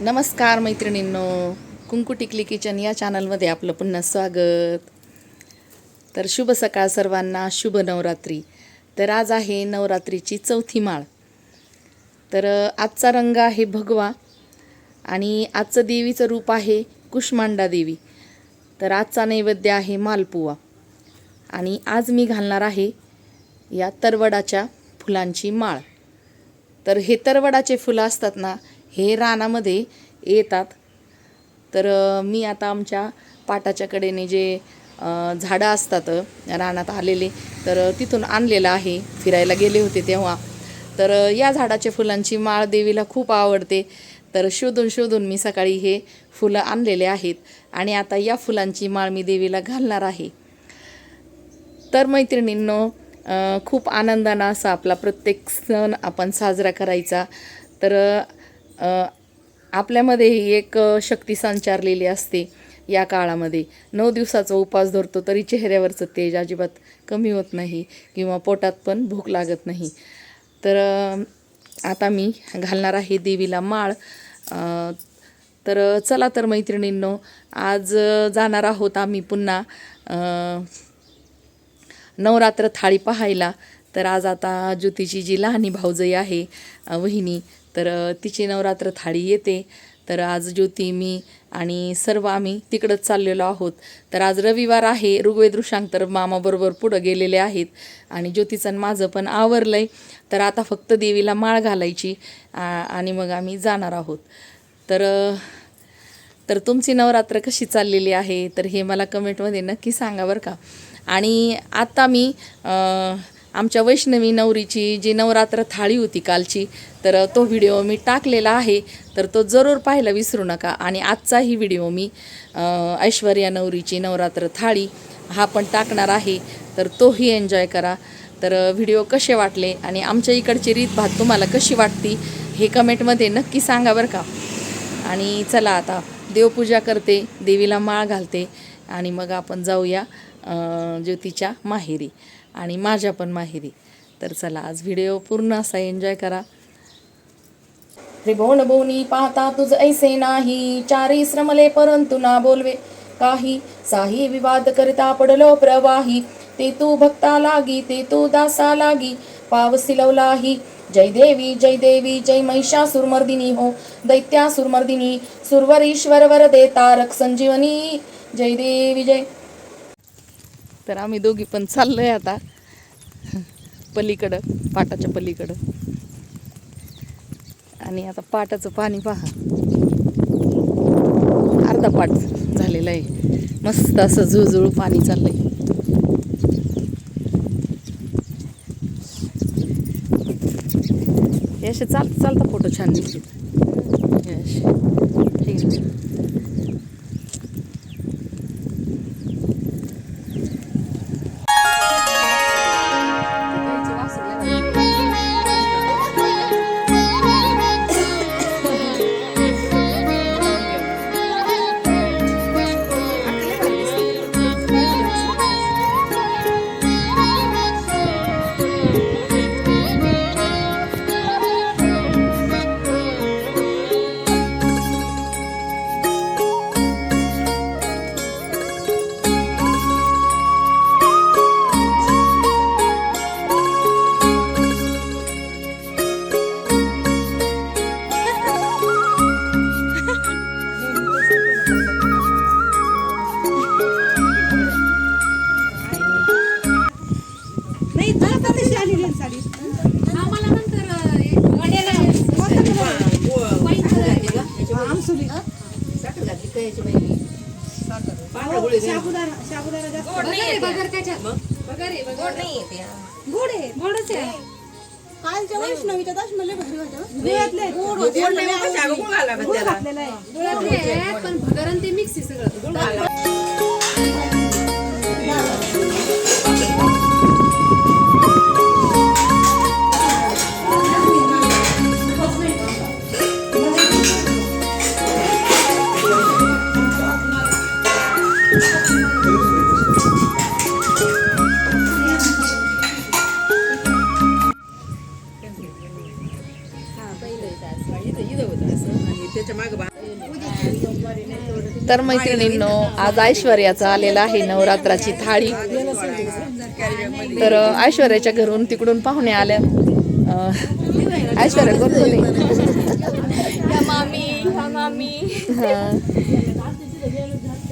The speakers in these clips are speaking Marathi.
नमस्कार मैत्रिणींनो. कुंकू टिकली किचन या चॅनलमध्ये आपलं पुन्हा स्वागत. तर शुभ सकाळ सर्वांना शुभ नवरात्री. तर आज आहे नवरात्रीची चौथी माळ. तर आजचा रंग आहे भगवा आणि आजचं देवीचं रूप आहे कुष्मांडा देवी. तर आजचा नैवेद्य आहे मालपुवा. आणि आज मी घालणार आहे या तरवडाच्या फुलांची माळ. तर हे तरवडाचे फुलं असतात ना हे रानामध्ये येतात. तर मी आता आमच्या पाटाच्या कडेने जे झाडं असतात रानात आलेले तर तिथून आणलेलं आहे. फिरायला गेले होते तेव्हा. तर या झाडाच्या फुलांची माळ देवीला खूप आवडते. तर शोधून शोधून मी सकाळी हे फुलं आणलेले आहेत आणि आता या फुलांची माळ मी देवीला घालणार आहे. तर मैत्रिणींनो खूप आनंदानं असा आपला प्रत्येक सण आपण साजरा करायचा. तर आपल्यामध्ये ही एक शक्ती संचारलेली असते या काळामध्ये. नऊ दिवसाचा उपास धरतो तरी चेहऱ्यावरचं तेज अजिबात कमी होत नाही किंवा पोटात पण भूक लागत नाही. तर आता मी घालणार आहे देवीला माळ. तर चला तर मैत्रिणींनो आज जाणार आहोत आम्ही पुन्हा नवरात्र थाळी पाहायला. तर आज आता ज्योतीची जी लहानी भाऊजई आहे वहिनी. तर तिची नवरात्र थाळी येते. तर आज ज्योती मी आणि सर्व आम्ही तिकडंच चाललेलो आहोत. तर आज रविवार आहे. ऋग्वेद ऋषांक मामाबरोबर पुढं गेलेले आहेत. आणि ज्योतीचं आणि माझं पण आवरलं आहे तर आता फक्त देवीला माळ घालायची आ, आणि मग आम्ही जाणार आहोत. तर तर तुमची नवरात्र कशी चाललेली आहे? तर हे मला कमेंटमध्ये नक्की सांगा बरं का. आणि आता मी आमच्या वैष्णवी नवरीची जी नवरात्र थाळी होती कालची तर तो व्हिडिओ मी टाकलेला आहे तर तो जरूर पाहायला विसरू नका. आणि आजचाही व्हिडिओ मी ऐश्वर्या नवरीची नवरात्र थाळी हा पण टाकणार आहे तर तोही एन्जॉय करा. तर व्हिडिओ कसे वाटले आणि आमच्या इकडची रीतभात तुम्हाला कशी वाटती हे कमेंटमध्ये नक्की सांगा बरं का. आणि चला आता देवपूजा करते देवीला माळ घालते आणि मग आपण जाऊया ज्योतीच्या माहेरी. आणि माझ्या पण माहेरी. तर चला आज व्हिडिओ पूर्ण असा एन्जॉय करा. त्रिभुवन बोनी पाहता तुझ ऐसे नाही. चारी श्रमले परंतु ना बोलवे काही. साही विवाद करता पडलो प्रवाही. ते तू भक्ता लागी ते तू दासा लागी. पावसिलवलाही जय देवी जय देवी जय महिषासुरमर्दिनी हो. दैत्यासुरमर्दिनी सुरवरीश्वर वर दे तारक संजीवनी. जय देवी जय तर आम्ही दोघी पण चाललोय आता. पलीकडं पाटाच्या पलीकडं. आणि आता पाटाचं पाणी पहा. अर्धा पाट झालेला आहे. मस्त असं झुळझुळ पाणी चाललंय. हे असे चालता चालता फोटो छान दिसतात. हे असे. ठीक आहे गोड आहे गोडच आहे कालच्या वैष्णवीच्या दशमले भारी होतं गुळातले गोड होते गुळ घातलेला आहे. गुळातले आहे, पण भगर आणि ते मिक्स आहे. सगळं तर मैत्रिणींनो आज ऐश्वर्याचा आलेला आहे नवरात्राची थाळी. तर ऐश्वर्याच्या घरून तिकडून पाहुणे आल्या ऐश्वर्या हा मामी.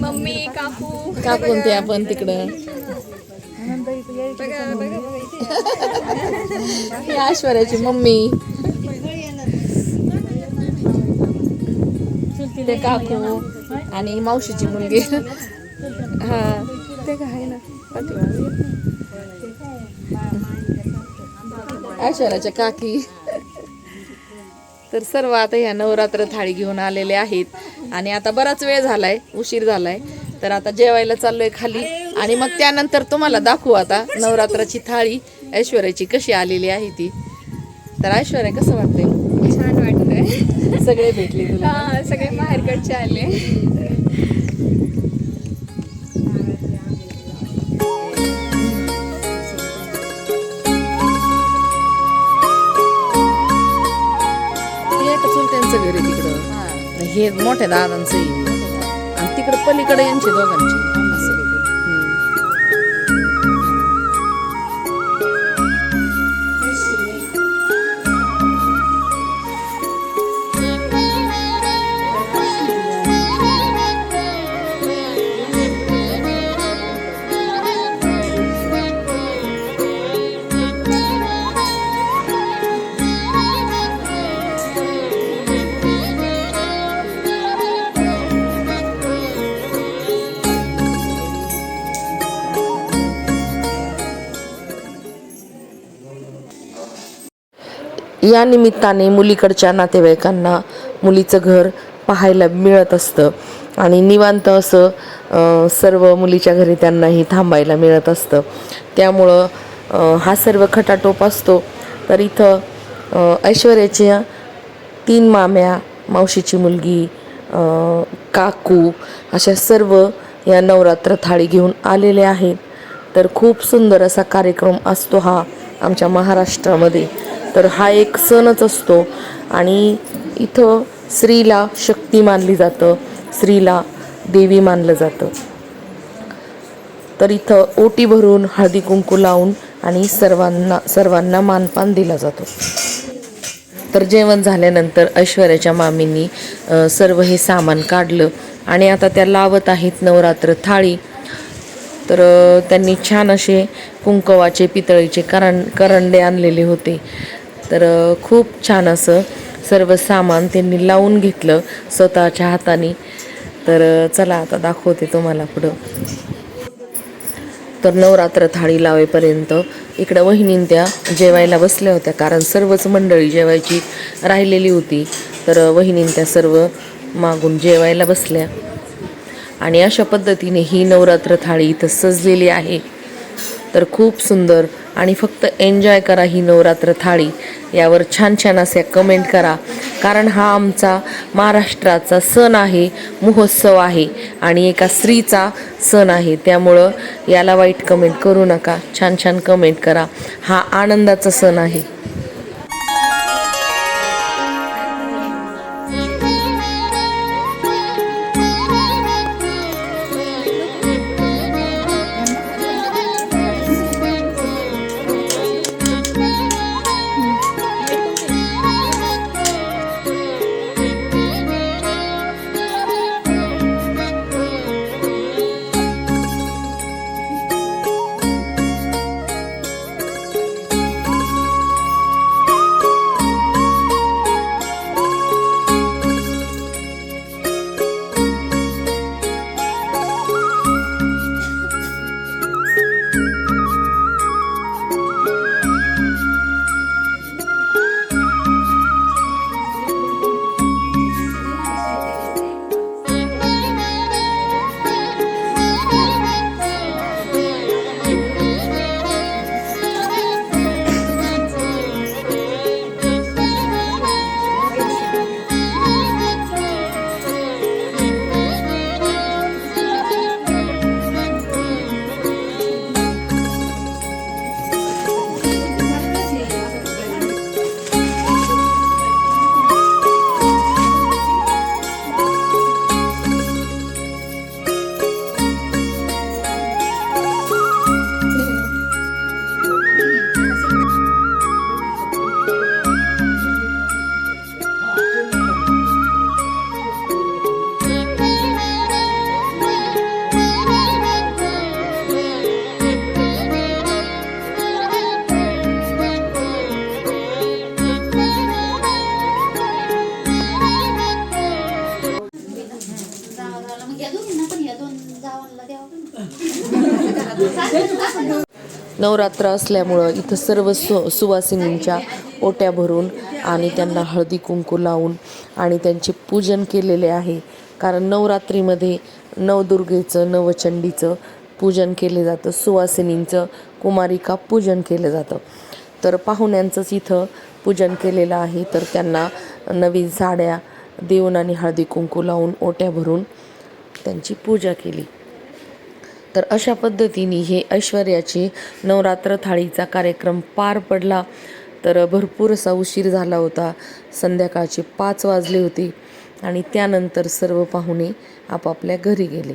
मम्मी काकू. कापून ते आपण तिकडं. ही ऐश्वर्याची मम्मी. ते काकू. आणि मावशीची मुलगी. हां. ते काय ना? ऐश्वर्याच्या काकी. तर सर्व आता ह्या नवरात्र थाळी घेऊन आलेले आहेत. आणि आता बराच वेळ झालाय उशीर झालाय. तर आता जेवायला चाललोय खाली. आणि मग त्यानंतर तुम्हाला दाखवू आता नवरात्राची थाळी ऐश्वर्याची कशी आलेली आहे ती. तर ऐश्वर्या कसं वाटतंय? सगळे भेटले तुला. हा सगळे बाहेरकडचे आले. हे घर तिकडं. हे. मोठ्या दादांचं आणि तिकडं पलीकडे यांचे दोघांचे. या निमित्ताने मुलीकडच्या नातेवाईकांना मुलीचं घर पाहायला मिळत असतं. आणि निवांत असं सर्व मुलीच्या घरी त्यांनाही थांबायला मिळत असतं. त्यामुळं हा सर्व खटाटोप असतो. तर इथं ऐश्वर्याच्या तीन माम्या मावशीची मुलगी काकू अशा सर्व या नवरात्र थाळी घेऊन आलेले आहेत. तर खूप सुंदर असा कार्यक्रम असतो हा आमच्या महाराष्ट्रामध्ये. तर हा एक सणच असतो. आणि इथं स्त्रीला शक्ती मानली जातं. स्त्रीला देवी मानलं जातं. तर इथं ओटी भरून हळदी कुंकू लावून आणि सर्वांना सर्वांना मानपान दिला जातो. तर जेवण झाल्यानंतर ऐश्वर्याच्या मामींनी सर्व हे सामान काढलं आणि आता त्या लावत आहेत नवरात्र थाळी. तर त्यांनी छान असे कुंकवाचे पितळीचे करण करंडे आणलेले होते. तर खूप छान असं सर्व सामान त्यांनी लावून घेतलं स्वतःच्या हाताने. तर चला आता दाखवते तुम्हाला पुढं. तर नवरात्र थाळी लावेपर्यंत इकडं वहिनीं त्या जेवायला बसल्या होत्या कारण सर्वच मंडळी जेवायची राहिलेली होती. तर वहिनीन त्या सर्व मागून जेवायला बसल्या. आणि अशा पद्धतीने ही नवरात्र थाळी इथं सजलेली आहे. तर खूप सुंदर आणि फक्त एन्जॉय करा ही नवरात्र थाळी. यावर छान छान असे कमेंट करा. कारण हा आमचा महाराष्ट्राचा सण आहे महोत्सव आहे आणि एका स्त्रीचा सण आहे. त्यामुळं याला वाईट कमेंट करू नका. छान छान कमेंट करा. हा आनंदाचा सण आहे. नवरात्र असल्यामुळं इथं सर्व सु सुवासिनींच्या ओट्या भरून आणि त्यांना हळदी कुंकू लावून आणि त्यांचे पूजन केलेले आहे. कारण नवरात्रीमध्ये नवदुर्गेचं नवचंडीचं पूजन केले जातं. सुवासिनींचं कुमारिका पूजन केलं जातं. तर पाहुण्यांचंच इथं पूजन केलेलं आहे. तर त्यांना नवीन साड्या देऊन आणि हळदी कुंकू लावून ओट्या भरून त्यांची पूजा केली. तर अशा पद्धतीने हे ऐश्वर्याचे नवरात्र थाळीचा कार्यक्रम पार पडला. तर भरपूर असा उशीर झाला होता. संध्याकाळचे पाच वाजले होते आणि त्यानंतर सर्व पाहुणे आपापल्या घरी गेले.